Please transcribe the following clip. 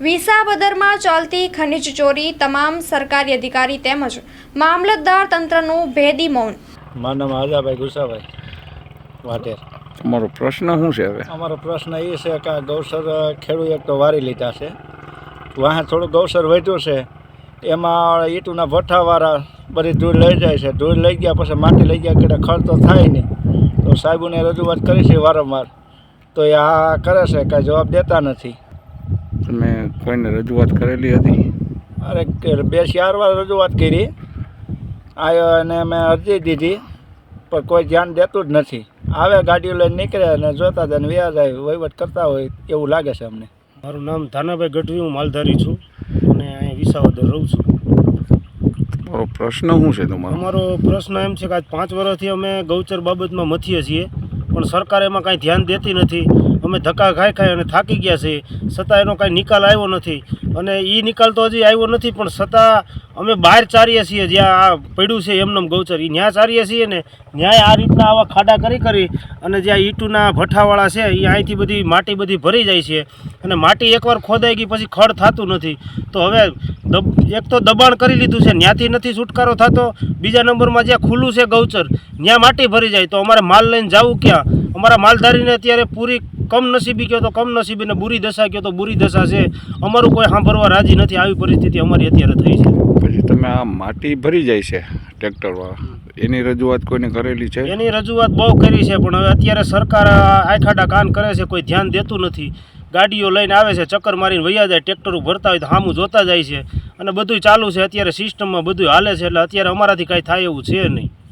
વિસાવદરમાં ચાલતી ખનિજ ચોરી તમામ સરકારી અધિકારી તેમજ મામલતદાર તંત્રનું ભેદી મૌન. મારું નામ આજાભાઈ ગુસાભાઈ વાટેર. અમારો પ્રશ્ન શું છે હવે? અમારો પ્રશ્ન એ છે કે આ ગૌસર ખેડૂત એક તો વારી લીધા છે. વાહ થોડું ગૌસર વધ્યું છે. એમાં ઈટુના ભઠ્ઠાવાળા બધી ધૂળ લઈ જાય છે. ધૂળ લઈ ગયા પછી માટી લઈ ગયા કે ખર્ચ તો થાય નહીં. તો સાહેબોને રજૂઆત કરી છે વારંવાર. તો એ આ કરે છે કાંઈ જવાબ દેતા નથી. તમે કોઈને રજૂઆત કરેલી હતી. અરે કે બે ચાર વાર રજૂઆત કરી. આવ્યો અને મેં અરજી દીધી પણ કોઈ ધ્યાન દેતું જ નથી. આવે ગાડીઓ લઈને નીકળે અને જોતા જાય ને વ્યાજ આવે વહીવટ કરતા હોય એવું લાગે છે અમને. મારું નામ ધાનાભાઈ ગઢવી હું માલધારી છું અને અહીં વિસાવદર રહું છું. તમારો પ્રશ્ન શું છે તમારો? અમારો પ્રશ્ન એમ છે કે આજ પાંચ વર્ષથી અમે ગૌચર બાબતમાં મથીએ છીએ પણ સરકાર એમાં કાંઈ ધ્યાન દેતી નથી. અમે ધક્કા ખાઈ ખાઈ અને થાકી ગયા છીએ. છતાં એનો કાંઈ નિકાલ આવ્યો નથી. અને એ નિકાલ તો હજી આવ્યો નથી, પણ છતાં અમે બહાર ચારીએ છીએ, જ્યાં આ પડ્યું છે એમનેમ ગૌચર. એ ન્યા ચારીએ છીએ ને ન્યાય આ રીતના આવા ખાડા કરી કરી અને જ્યાં ઈટુના ભઠ્ઠાવાળા છે એ અહીંથી બધી માટી બધી ભરી જાય છે. અને માટી એકવાર ખોદાઈ ગઈ પછી ખડ થતું નથી. તો હવે એક તો દબાણ કરી લીધું છે ત્યાંથી નથી છુટકારો થતો. બીજા નંબરમાં જ્યાં ખુલ્લું છે ગૌચર ત્યાં માટી ભરી જાય. તો અમારે માલ લઈને જવું ક્યાં? અમારા માલધારીને અત્યારે પૂરી કમનસીબી કહો તો કમનસીબી ને બુરી દશા કહો તો બુરી દશા છે. અમારું કોઈ સાંભળવા રાજી નથી. આવી પરિસ્થિતિ અમારી અત્યારે થઈ છે. પછી તમે આ માટી ભરી જાય છે ટ્રેક્ટરવાળા એની રજૂઆત કોઈને કરેલી છે? એની રજૂઆત બહુ કરી છે પણ હવે અત્યારે સરકાર આખાડા કાન કરે છે કોઈ ધ્યાન દેતું નથી. ગાડીઓ લઈને આવે છે ચક્કર મારીને વૈયા જાય ટ્રેક્ટરો ભરતા હોય તો સામું જોતા જાય છે. અને બધું ચાલુ છે અત્યારે સિસ્ટમમાં બધું હાલે છે એટલે અત્યારે અમારાથી કાંઈ થાય એવું છે નહીં.